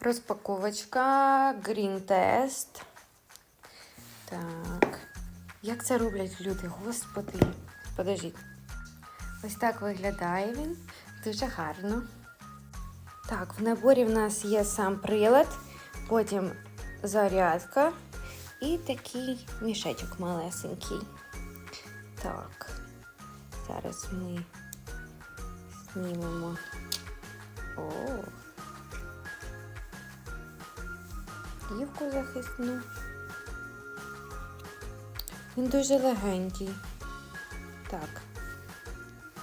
Розпаковочка Green Test. Так. Як це роблять люди? Господи. Подождіть. Ось так виглядає він. Дуже гарно. Так, в наборі в нас є сам прилад, потім зарядка і такий мішечок малесенький. Так, зараз ми знімемо. О, плівку захисну. Він дуже легенький. Так,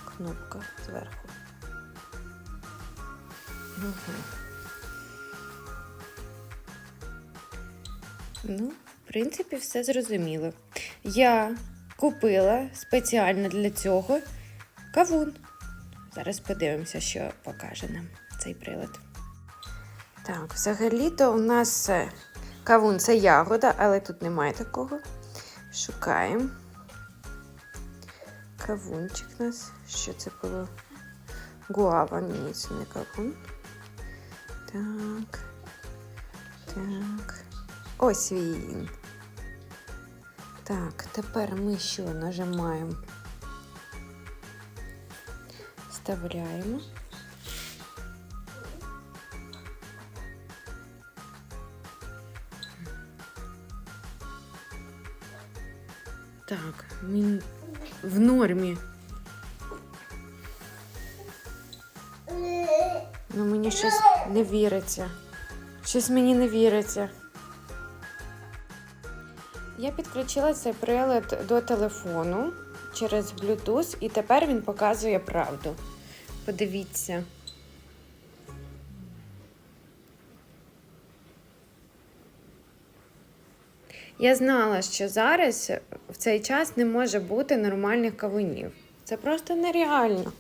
кнопка зверху. Угу. Ну, в принципі, все зрозуміло. Я купила спеціально для цього кавун. Зараз подивимося, що покаже нам цей прилад. Так, взагалі-то у нас е, кавун це ягода, але тут немає такого. Шукаємо. Кавунчик у нас. Що це було? Гуава, ні, це не кавун. Так. Так. Ось він. Так, тепер ми що нажимаємо? Вставляємо. Так, він в нормі. Ну мені щось не віриться. Щось мені не віриться. Я підключила цей прилад до телефону через Bluetooth, і тепер він показує правду. Подивіться. Я знала, що зараз в цей час не може бути нормальних кавунів. Це просто нереально.